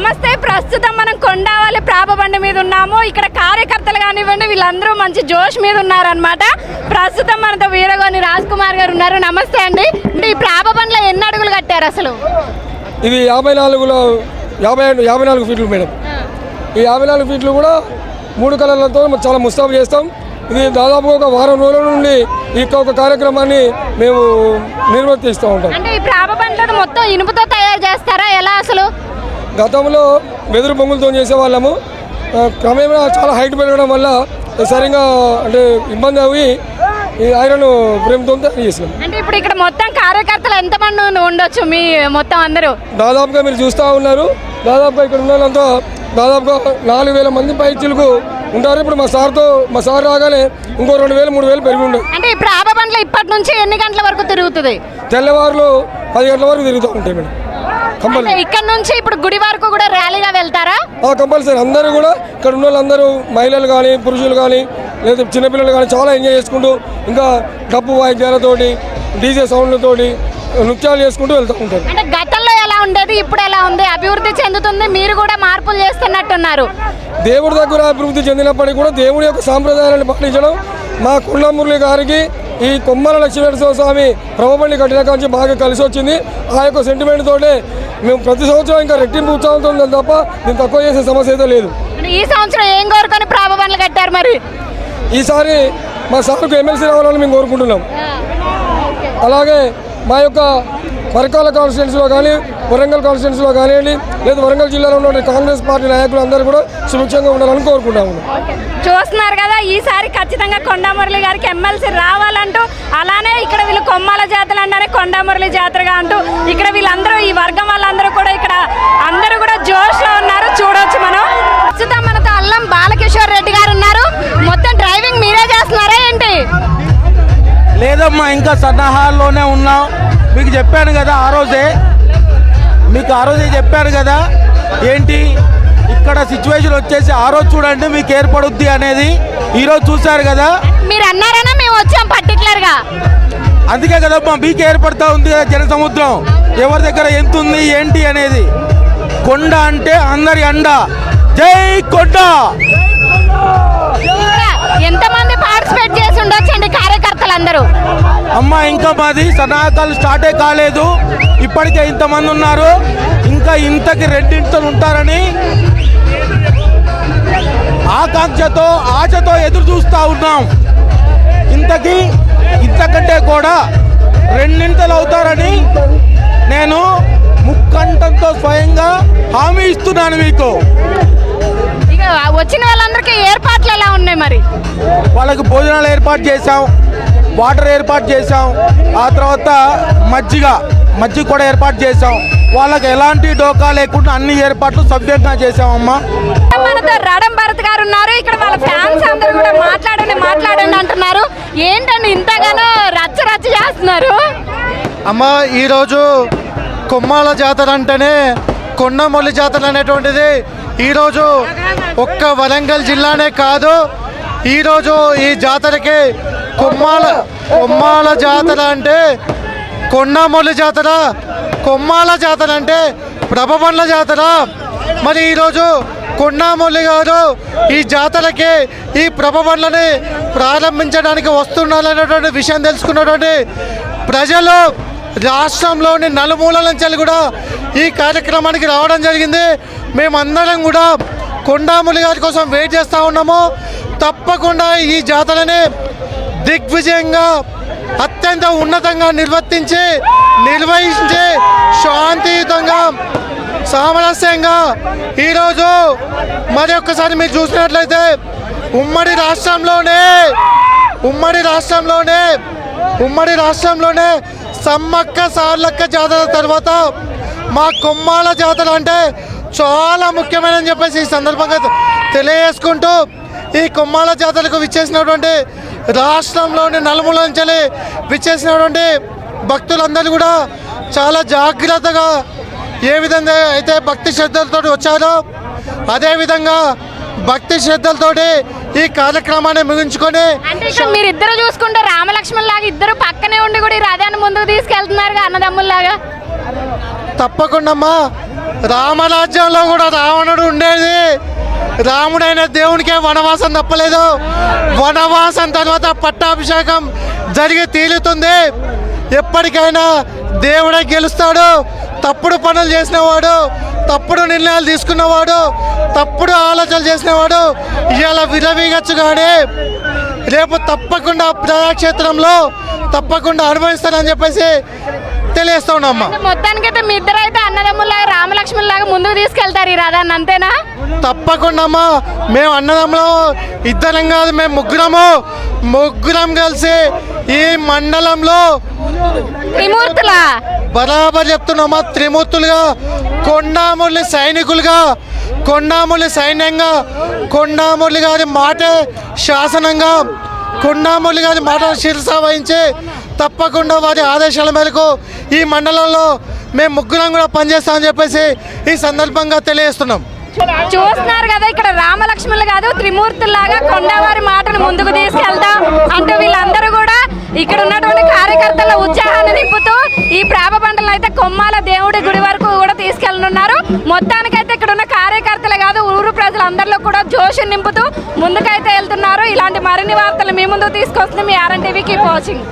నమస్తే ప్రస్తుతం మనం కొండావాలి ప్రాపబండి మీద ఉన్నాము. ఇక్కడ కార్యకర్తలు కానివ్వండి వీళ్ళందరూ మంచి జోష్ మీద ఉన్నారనమాట ప్రస్తుతం మనతో వీరగోని రాజ్ కుమార్ గారు ఉన్నారు. నమస్తే అండి. ఈ ప్రాపబండ్లో ఎన్ని అడుగులు కట్టారు అసలు? ఇది యాభై నాలుగులో యాభై యాభై నాలుగు ఫీట్లు మేడం. ఈ యాభై నాలుగు ఫీట్లు కూడా మూడు కలర్లతో చాలా ముస్తాబు చేస్తాం. ఇది దాదాపు ఒక వారం రోజుల నుండి ఈ ఒక కార్యక్రమాన్ని మేము నిర్వర్తిస్తూ ఉంటాం. అంటే ఈ ప్రాపబండ్లను మొత్తం ఇనుపుతో తయారు చేస్తారా? ఎలా అసలు? గతంలో వెదురు బొంగులతో చేసేవాళ్ళము. క్రమేణా చాలా హైట్ పెరగడం వల్ల సరిగా అంటే ఇబ్బంది అవి ఈ ఐరన్ తయారు చేసినాం. అంటే ఇప్పుడు ఇక్కడ మొత్తం కార్యకర్తలు ఎంతమంది ఉం- ఉండొచ్చు మీ మొత్తం అందరూ? దాదాపుగా మీరు చూస్తూ ఉన్నారు. దాదాపుగా ఇక్కడ ఉన్న వాళ్ళంతా దాదాపుగా నాలుగు వేల మంది పైచీలకు ఉంటారు. ఇప్పుడు మా సార్తో మా సార్ రాగానే ఇంకో రెండు వేలు మూడు వేలు పెరిగి ఉన్నాయి అంటే ఈ ప్రాపబండ్లు ఇప్పటి నుంచి ఎన్ని గంటల వరకు తిరుగుతుంది? తెల్లవారులు పది గంటల వరకు తిరుగుతూ ఉంటాయి మేడం. ఇక్కడ నుంచి ఇప్పుడు గుడి వరకు కూడా ర్యాలీగా వెళ్తారా? కంపల్సరీ. అందరూ కూడా ఇక్కడ ఉన్న వాళ్ళందరూ మహిళలు కానీ పురుషులు కానీ లేదా చిన్నపిల్లలు కానీ చాలా ఎంజాయ్ చేసుకుంటూ ఇంకా డప్పు వాయిద్యాలతోటి డీజే సౌండ్లతోటి నృత్యాలు చేసుకుంటూ వెళ్తూ ఉంటారు. అంటే గతంలో ఎలా ఉండేది ఇప్పుడు ఎలా ఉంది? అభివృద్ధి చెందుతుంది మీరు కూడా మార్పులు చేస్తున్నట్టున్నారు. దేవుడి దగ్గర అభివృద్ధి చెందినప్పటికీ కూడా దేవుడి యొక్క సాంప్రదాయాలను పాటించడం మా కొండ మురళి గారికి ఈ కొమ్మల లక్ష్మీనరసింహ స్వామి ప్రభబండి కట్టిన కాంచి బాగా కలిసి వచ్చింది. ఆ యొక్క సెంటిమెంట్ తోటే మేము ప్రతి సంవత్సరం ఇంకా రెట్టింపు ఉత్సాహంతో ఉందని తప్ప దీన్ని తక్కువ చేసే సమస్య అయితే లేదు. ఈ సంవత్సరం ఏం కోరుకొని ప్రాపబండ్లు కట్టారు మరి? ఈసారి మా సార్కు ఎమ్మెల్సీ రావాలని మేము కోరుకుంటున్నాం. అలాగే మా యొక్క పరకాల కాన్స్టిట్యున్సీలో కానీ వరంగల్ కాన్స్టిట్యున్సీలో కానివ్వండి లేదా వరంగల్ జిల్లాలో ఉన్న కాంగ్రెస్ పార్టీ నాయకులు అందరూ కూడా సుభిక్షంగా ఉండాలని కోరుకుంటాము. చూస్తున్నారు కదా ఈసారి ఖచ్చితంగా కొండమురళి గారికి ఎమ్మెల్సీ రావాలంటూ అలానే ఇక్కడ వీళ్ళు కొమ్మాల జాతర అంటేనే కొండమురళి జాతరగా అంటూ ఇక్కడ వీళ్ళందరూ ఈ వర్గం వాళ్ళందరూ కూడా ఇక్కడ అందరూ కూడా జోష్లో ఉన్నారు. చూడొచ్చు మనం. ప్రస్తుతం మనతో అల్లం బాలకిషోర్ రెడ్డి గారు ఉన్నారు. మొత్తం డ్రైవింగ్ మీరే చేస్తున్నారా ఏంటి? లేదమ్మా ఇంకా సన్నాహాల్లోనే ఉన్నాం. మీకు చెప్పాను కదా ఆ రోజే. మీకు ఆ రోజే చెప్పాను కదా. ఏంటి? ఇక్కడ సిచ్యువేషన్ వచ్చేసి ఆ రోజు చూడండి మీకు ఏర్పడుద్ది అనేది. ఈరోజు చూశారు కదా. మీరు అన్నారనా మేము వచ్చాం పర్టికులర్గా అందుకే కదమ్మా మీకు ఏర్పడతా ఉంది కదా జన సముద్రం ఎవరి దగ్గర ఎంత ఉంది ఏంటి అనేది. కొండ అంటే అందరి అండ. జై కొండ! ఎంతమంది పార్టిసిపేట్ చేసి ఉండొచ్చండి? కార్యకర్తలందరూ అమ్మ ఇంకా మాది సన్నాహకాలు స్టార్టే కాలేదు. ఇప్పటికే ఇంతమంది ఉన్నారు. ఇంకా ఇంతకి రెండింతలు ఉంటారని ఆకాంక్షతో ఆశతో ఎదురు చూస్తూ ఉన్నాం. ఇంతకి ఇంతకంటే కూడా రెండింతలు అవుతారని నేను ముక్కంఠంతో స్వయంగా హామీ ఇస్తున్నాను మీకు. ఇక వచ్చిన వాళ్ళందరికీ ఏర్పాట్లు ఎలా ఉన్నాయి మరి? వాళ్ళకి భోజనాలు ఏర్పాటు చేశాం. వాటర్ ఏర్పాటు చేశాం. ఆ తర్వాత మజ్జిగ మజ్జిగ కూడా ఏర్పాటు చేశాం. వాళ్ళకి ఎలాంటి డోకా లేకుండా అన్ని ఏర్పాట్లు సభ్యంగా చేశామమ్మా. మనతో రడం భరత్ గారు ఉన్నారు. ఇక్కడ వాళ్ళ ఫ్యాన్స్ అందరూ కూడా మాట్లాడండి మాట్లాడండి అంటున్నారు. ఏంటండి ఇంతగానో రచ్చ రచ్చ చేస్తున్నారు? అమ్మ ఈరోజు కొమ్మాల జాతర అంటేనే కొండమొల్లి జాతర అనేటువంటిది. ఈరోజు ఒక్క వరంగల్ జిల్లానే కాదు ఈరోజు ఈ జాతరకి కొమ్మాల కొమ్మాల జాతర అంటే కొండమొల్లి జాతర కొమ్మాల జాతర అంటే ప్రభబండ్ల జాతర. మరి ఈరోజు కొండామొల్లి గారు ఈ జాతరకి ఈ ప్రభబండ్లని ప్రారంభించడానికి వస్తున్నారనేటువంటి విషయం తెలుసుకున్నటువంటి ప్రజలు రాష్ట్రంలోని నలుమూలల నుంచి కూడా ఈ కార్యక్రమానికి రావడం జరిగింది. మేమందరం కూడా కొండాములి గారి కోసం వెయిట్ చేస్తూ ఉన్నాము. తప్పకుండా ఈ జాతరని దిగ్విజయంగా అత్యంత ఉన్నతంగా నిర్వర్తించి నిర్వహించి శాంతియుతంగా సామరస్యంగా ఈరోజు మరి ఒక్కసారి మీరు చూసినట్లయితే ఉమ్మడి రాష్ట్రంలోనే ఉమ్మడి రాష్ట్రంలోనే ఉమ్మడి రాష్ట్రంలోనే సమ్మక్క సార్లక్క జాతర తర్వాత మా కొమ్మాల జాతర అంటే చాలా ముఖ్యమైనని చెప్పేసి ఈ సందర్భంగా తెలియజేసుకుంటూ ఈ కొమ్మాల జాతరకు విచ్చేసినటువంటి రాష్ట్రంలోని నలుమూల నుంచి విచ్చేసినటువంటి భక్తులందరూ కూడా చాలా జాగ్రత్తగా ఏ విధంగా అయితే భక్తి శ్రద్ధలతో వచ్చారో అదేవిధంగా భక్తి శ్రద్ధలతోటి ఈ కార్యక్రమాన్ని ముగించుకొని మీరు ఇద్దరు చూసుకుంటే రామలక్ష్మణ్ లాగా ఇద్దరు పక్కనే ఉండి కూడా ఈ రథాన్ని ముందు ముందుకు తీసుకెళ్తున్నారుగా అన్నదమ్ముల్లాగా? తప్పకుండా అమ్మా. రామరాజ్యంలో కూడా రావణుడు ఉండేది. రాముడైన దేవునికే వనవాసం తప్పలేదు. వనవాసం తర్వాత పట్టాభిషేకం జరిగి తీలుతుంది ఎప్పటికైనా దేవుడే గెలుస్తాడు. తప్పుడు పనులు చేసినవాడు తప్పుడు నిర్ణయాలు తీసుకున్నవాడు తప్పుడు ఆలోచనలు చేసినవాడు ఇవాళ విరవీగచ్చు కానీ రేపు తప్పకుండా ప్రజాక్షేత్రంలో తప్పకుండా అనుభవిస్తానని చెప్పేసి తెలియస్తున్నామ్మా మొత్తానికైతే మీ ఇద్దరు అయితే అన్నదమ్ముల్లాగా రామలక్ష్మణులాగా ముందుకు తీసుకెళ్తారు ఈ రథాన్ని అంతేనా? తప్పకుండా అమ్మా మేము అన్నదమ్ములు ఇద్దరం కాదు మేము ముగ్గురము ముగ్గురం కలిసి ఈ మండలంలో త్రిమూర్తులా? బరాబర్ చెప్తున్నామా? త్రిమూర్తులుగా కొండామురళి సైనికులుగా కొండామురళి సైన్యంగా కొండామురళి గారి మాటే శాసనంగా కొండామురళి గారి మాట శిరస వహించి తప్పకుండా వారి ఆదేశాల మేరకు ఈ మండలంలో మేము ముగ్గురం కూడా పనిచేస్తామని చెప్పేసి ఈ సందర్భంగా తెలియజేస్తున్నాం. చూస్తున్నారు కదా ఇక్కడ రామలక్ష్మణులు కాదు త్రిమూర్తుల్లాగా కొండవారి మాటను ముందుకు తీసుకెళ్తాం అంటూ వీళ్ళందరూ కూడా ఇక్కడ ఉన్నటువంటి కార్యకర్తల ఉత్సాహాన్ని నింపుతూ ఈ ప్రాప పంటలను అయితే కొమ్మాల దేవుడి గుడి వరకు కూడా తీసుకెళ్ళనున్నారు. మొత్తానికైతే ఇక్కడ ఉన్న కార్యకర్తలే కాదు ఊరు ప్రజలందరిలో కూడా జోష్ నింపుతూ ముందుకైతే వెళ్తున్నారు. ఇలాంటి మరిన్ని వార్తలు మీ ముందు తీసుకొస్తుంది మీ ఆర్ఎన్ టీవీకి వాచింగ్